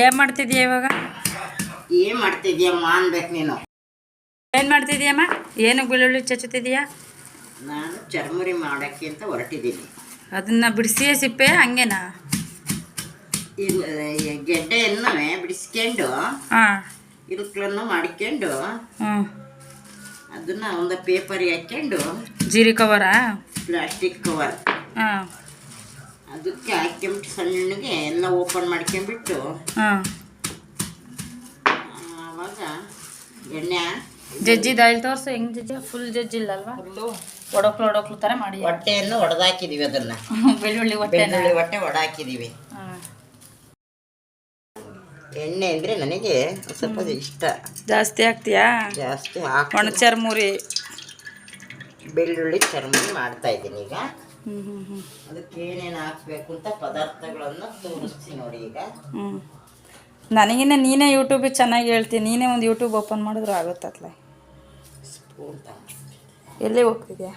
ಏನು ಮಾಡ್ತಿದ್ಯಾ ಇವಾಗ? ಏನ್ ಮಾಡ್ತಿದ್ಯಮ್ಮ ಅನ್ಬೇಕು ನೀನು. ಏನ್ ಮಾಡ್ತಿದ್ಯಮ್ಮ? ಏನು ಬೆಳ್ಳುಳ್ಳಿ ಚಚ್ಚುತ್ತಿದ್ಯಾ? ನಾನು ಚರ್ಮುರಿ ಮಾಡಕ್ಕೆ ಅಂತ ಹೊರಟಿದ್ದೀನಿ. ಅದನ್ನ ಬಿಡಿಸಿಯೇ ಸಿಪ್ಪೆ ಹಂಗೇನಾ? ಗೆಡ್ಡೆಯನ್ನು ಬಿಡಿಸ್ಕೊಂಡು ಹಾಂ. ಇರುಕ್ಲನ್ನು ಮಾಡ್ಕೊಂಡು ಹ್ಞೂ. ಅದನ್ನ ಒಂದು ಪೇಪರ್ ಹಾಕ್ಕೊಂಡು ಜೀರಿ ಕವರಾ? Plastic cover. ಹಾಂ. ಅದಕ್ಕೆ ಹಾಕ್ಕೊಂಬಿಟ್ಟು ಸಣ್ಣಗೆ ಎಲ್ಲ ಓಪನ್ ಮಾಡ್ಕೊಂಬಿಟ್ಟು ಹಾಂ. ಆವಾಗ ಎಣ್ಣೆ ಜಜ್ಜಿ ದಾಯಿಲ್ ತೋರಿಸು. ಹೆಂಗೆ ಜಜ್ಜಿ? ಫುಲ್ ಜಜ್ಜಿ ಅಲ್ವಾ? ಫುಲ್ಲು ಒಡಕ್ಲು ಒಡಕ್ಲು ಥರ ಮಾಡಿ. ಹೊಟ್ಟೆಯನ್ನು ಒಡೆದಾಕಿದೀವಿ ಅದನ್ನ. ಬೆಳ್ಳುಳ್ಳಿ ಹೊಟ್ಟೆ ಬೆಳ್ಳುಳ್ಳಿ ಹೊಟ್ಟೆ ಒಡಾಕಿದೀವಿ ಎಣ್ಣೆ ಅಂದರೆ ನನಗೆ ಸ್ವಲ್ಪ ಇಷ್ಟ. ಜಾಸ್ತಿ ಹಾಕ್ತೀಯಾ? ಜಾಸ್ತಿ ಹಾಕಿ ಒಣಚರ್ಮುರಿ ಬೆಳ್ಳುಳ್ಳಿ ಚರ್ಮುರಿ ಮಾಡ್ತಾ ಇದ್ದೀನಿ ಈಗ. ಅದಕ್ಕೆ ಏನೇನು ಹಾಕ್ಬೇಕು ಅಂತ ಪದಾರ್ಥಗಳನ್ನು ತೋರಿಸ್ತೀನಿ ನೋಡಿ ಈಗ. ನನಗಿನ್ನ ನೀನೇ ಯೂಟ್ಯೂಬಿಗೆ ಚೆನ್ನಾಗಿ ಹೇಳ್ತೀನಿ ನೀನೇ ಒಂದು ಯೂಟ್ಯೂಬ್ ಓಪನ್ ಮಾಡಿದ್ರು ಆಗುತ್ತಲ್ಲ ಸ್ಪೂನ್ ಎಲ್ಲಿ ಹೋಗ್ತಿದ್ಯಾ?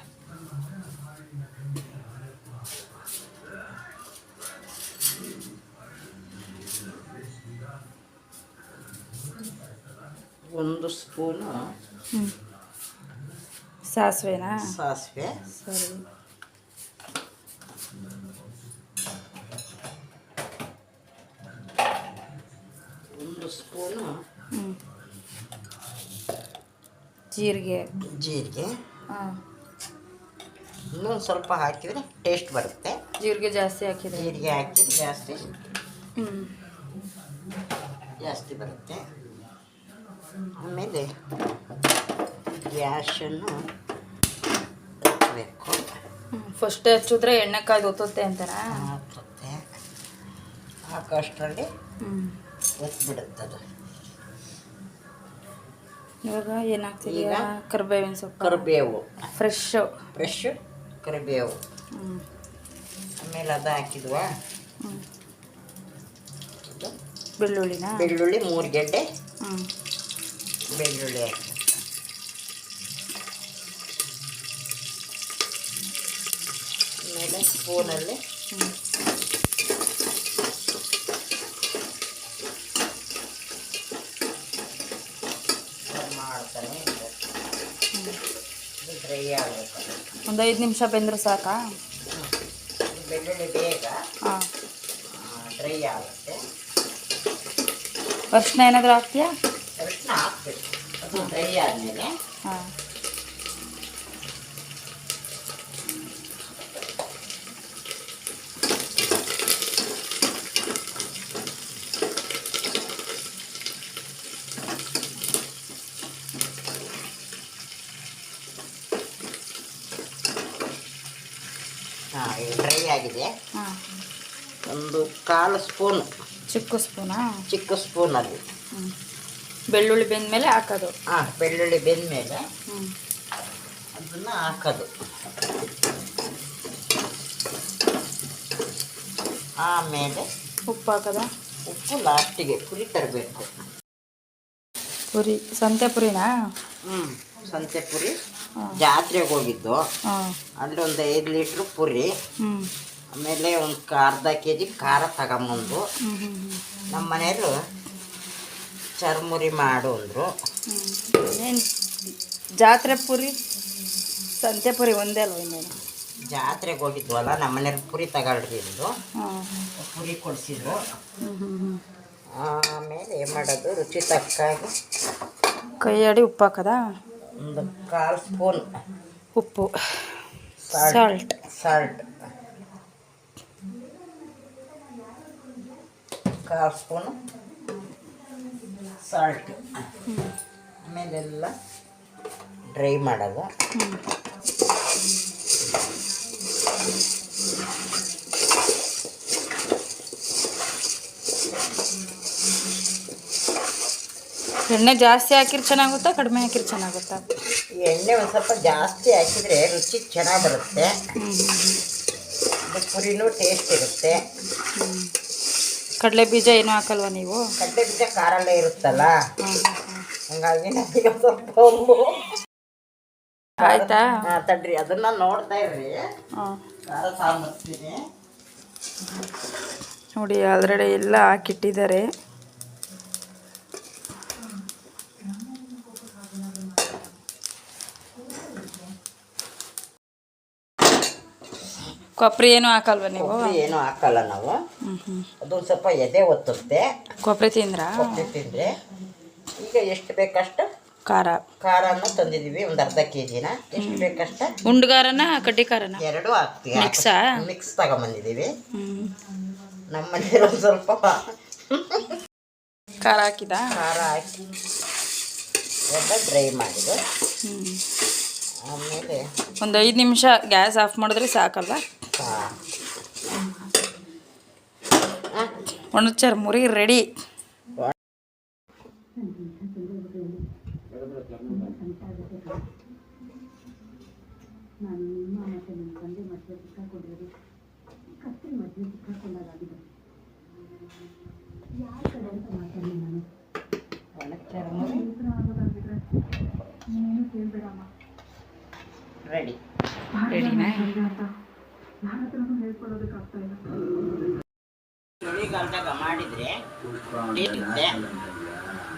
ಒಂದು ಸ್ಪೂನು ಸಾಸಿವೆನಾ? ಸಾಸಿವೆ. ಸರಿ. ಸ್ಪೂನು ಹ್ಞೂ ಜೀರಿಗೆ ಜೀರಿಗೆ ಹಾಂ ಇನ್ನೊಂದು ಸ್ವಲ್ಪ ಹಾಕಿದರೆ ಟೇಸ್ಟ್ ಬರುತ್ತೆ ಜೀರಿಗೆ ಜಾಸ್ತಿ ಹಾಕಿದೆ ಜೀರಿಗೆ ಹಾಕಿದ್ರೆ ಜಾಸ್ತಿ ಹ್ಞೂ ಜಾಸ್ತಿ ಬರುತ್ತೆ ಆಮೇಲೆ ಗ್ಯಾಸನ್ನು ಹಚ್ಚಬೇಕು ಫಸ್ಟ್ ಹಚ್ಚಿದ್ರೆ ಎಣ್ಣೆ ಕಾಯ್ದು ಒತ್ತುತ್ತೆ ಅಂತಾರ? ಹಾಕುತ್ತೆ ಹಾಕೋಷ್ಟರಲ್ಲಿ ಒತ್ಬಿಡುತ್ತೆ ಅದು ಇವಾಗ ಏನಾಗ್ತಿದೆಯಾ? ಕರಿಬೇವಿನ ಸೊಪ್ಪು. ಕರಿಬೇವು. ಫ್ರೆಶ್ಶು ಫ್ರೆಶ್ ಕರಿಬೇವು. ಆಮೇಲೆ ಅದು ಹಾಕಿದ್ವಾ. ಬೆಳ್ಳುಳ್ಳಿನ? ಬೆಳ್ಳುಳ್ಳಿ ಮೂರು ಗೆಡ್ಡೆ ಬೆಳ್ಳುಳ್ಳಿ ಹಾಕಿ. ಆಮೇಲೆ ಸ್ಪೂನಲ್ಲಿ ಹ್ಞೂ ಮಾಡ್ತಾನೆ ಡ್ರೈ ಆಗಬೇಕು. ಒಂದು ಐದು ನಿಮಿಷ ಬೆಂದ್ರೆ ಸಾಕಾ? ಬೆಳ್ಳುಳ್ಳಿ ಬೇಗ. ಹಾಂ. ಡ್ರೈ ಆಗುತ್ತೆ. ಅರ್ಶಿನ ಏನಾದರೂ ಹಾಕ್ತೀಯಾ? ಅರಿಶಿನ ಹಾಕ್ಬೇಕು. ಅದು ಡ್ರೈ ಆದಮೇಲೆ ಹಾಂ ಈಗ ಡ್ರೈ ಆಗಿದೆ ಒಂದು ಕಾಲು ಸ್ಪೂನ್. ಚಿಕ್ಕ ಸ್ಪೂನಾ? ಚಿಕ್ಕ ಸ್ಪೂನಲ್ಲಿ. ಅಲ್ಲಿ ಬೆಳ್ಳುಳ್ಳಿ ಬೆಂದಮೇಲೆ ಹಾಕೋದು. ಹಾಂ ಬೆಳ್ಳುಳ್ಳಿ ಬೆಂದ ಮೇಲೆ ಅದನ್ನು ಹಾಕೋದು. ಆಮೇಲೆ ಉಪ್ಪು ಹಾಕದ? ಉಪ್ಪು ಲಾಸ್ಟಿಗೆ ಪುರಿ ತರಬೇಕು. ಪುರಿ ಸಂತೆ ಪುರಿನಾ? ಹ್ಞೂ ಸಂತೆ ಪುರಿ. ಜಾತ್ರೆಗೆ ಹೋಗಿದ್ದು. ಅಲ್ಲಿ ಒಂದು ಐದು ಲೀಟ್ರ್ ಪುರಿ. ಆಮೇಲೆ ಒಂದು ಅರ್ಧ ಕೆ ಜಿ ಖಾರ ತಗೊಂಬಂದು ನಮ್ಮ ಮನೆಯವರು ಚರ್ಮುರಿ ಮಾಡು ಅಂದರು. ಜಾತ್ರೆ ಪುರಿ? ಸಂತೆ ಪುರಿ ಒಂದೇ ಅಲ್ವ ಇನ್ನೇನು? ಜಾತ್ರೆಗೆ ಹೋಗಿದ್ವಲ್ಲ ನಮ್ಮ ಮನೆಯವ್ರು ಪುರಿ ತಗೊಳ್ರಿ ಪುರಿ ಕೊಡಿಸಿದ್ರು. ಆಮೇಲೆ ಏನು ಮಾಡೋದು ರುಚಿ ತಕ್ಕಾಗಿ ಕೈಯಾಡಿ ಉಪ್ಪು ಹಾಕದ? ಒಂದು ಕಾಲು ಸ್ಪೂನ್ ಉಪ್ಪು. ಸಾಲ್ಟ್. ಸಾಲ್ಟ್ ಕಾಲು ಸ್ಪೂನು ಸಾಲ್ಟ್ ಆಮೇಲೆಲ್ಲ ಡ್ರೈ ಮಾಡೋದು. ಎಣ್ಣೆ ಜಾಸ್ತಿ ಹಾಕಿದ್ರೆ ಚೆನ್ನಾಗುತ್ತಾ ಕಡಿಮೆ ಹಾಕಿದ್ರೆ ಚೆನ್ನಾಗುತ್ತಾ? ಎಣ್ಣೆ ಒಂದು ಸ್ವಲ್ಪ ಜಾಸ್ತಿ ಹಾಕಿದರೆ ರುಚಿ ಚೆನ್ನಾಗಿ ಬರುತ್ತೆ. ಪುರಿನೂ ಟೇಸ್ಟ್ ಇರುತ್ತೆ. ಕಡಲೆ ಬೀಜ ಏನು ಹಾಕಲ್ವಾ ನೀವು? ಕಡಲೆ ಬೀಜ ಖಾರಲ್ಲೇ ಇರುತ್ತಲ್ಲ ಹಂಗಾಗಿ ನನಗೆ ಸ್ವಲ್ಪ ಆಯ್ತಾ? ತಡ್ರಿ ಅದನ್ನ ನೋಡ್ತಾ ಇರ್ರಿ. ಖಾರ ಸಾಂಬರ್ತೀನಿ ನೋಡಿ ಆಲ್ರೆಡಿ ಎಲ್ಲ ಹಾಕಿಟ್ಟಿದ್ದಾರೆ. ಕೊಬ್ಬರಿ ಏನು ಹಾಕಲ್ವ ನೀವು? ಕೊಬ್ಬರಿ ಏನು ಹಾಕಲ್ಲ ನಾವು. ಅದೊಂದು ಸ್ವಲ್ಪ ಎದೆ ಒತ್ತುತ್ತೆ. ಕೊಬ್ಬರಿ ತಿಂದ್ರ? ಕೊಬ್ಬರಿ ತಿಂದರೆ. ಈಗ ಎಷ್ಟು ಬೇಕಷ್ಟು? ಖಾರ. ಖಾರನ ತಂದಿದ್ದೀವಿ ಒಂದು ಅರ್ಧ ಕೆ ಜಿನ. ಎಷ್ಟು ಬೇಕಷ್ಟ? ಉಂಡ್ಗಾರನ ಕಡ್ಡಿ ಖಾರನ ಎರಡೂ ಹಾಕ್ತೀವಿ. ಮಿಕ್ಸಾ? ಮಿಕ್ಸ್ ತಗೊಂಬಂದಿದ್ದೀವಿ. ನಮ್ಮಲ್ಲಿ ನಮ್ಮ ಮನೆಯಲ್ಲಿ ಒಂದು ಸ್ವಲ್ಪ ಖಾರ ಹಾಕಿದ? ಖಾರ ಹಾಕಿ ಎಲ್ಲ ಡ್ರೈ ಮಾಡಿದ್ದು. ಹ್ಞೂ ಆಮೇಲೆ ಒಂದು ಐದು ನಿಮಿಷ ಗ್ಯಾಸ್ ಆಫ್ ಮಾಡಿದ್ರೆ ಸಾಕಲ್ಲ ಒಣಚರ್ ಮುರಿ ರೆಡಿ ರೆಡಿ ಚಳಿಗಾಲದಾಗ ಮಾಡಿದರೆ ಇರುತ್ತೆ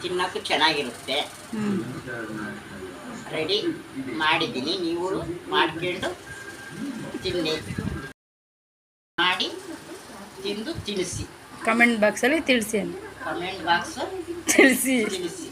ತಿನ್ನೋಕ್ಕೂ ಚೆನ್ನಾಗಿರುತ್ತೆ. ರೆಡಿ ಮಾಡಿದ್ದೀನಿ. ನೀವು ಮಾಡ್ಕೊಂಡು ತಿನ್ನಿ. ಮಾಡಿ ತಿಂದು ತಿಳಿಸಿ ಕಮೆಂಟ್ ಬಾಕ್ಸಲ್ಲಿ ತಿಳಿಸಿ ಅಂತ. ಕಮೆಂಟ್ ಬಾಕ್ಸು ತಿಳಿಸಿ. ತಿಳಿಸಿ.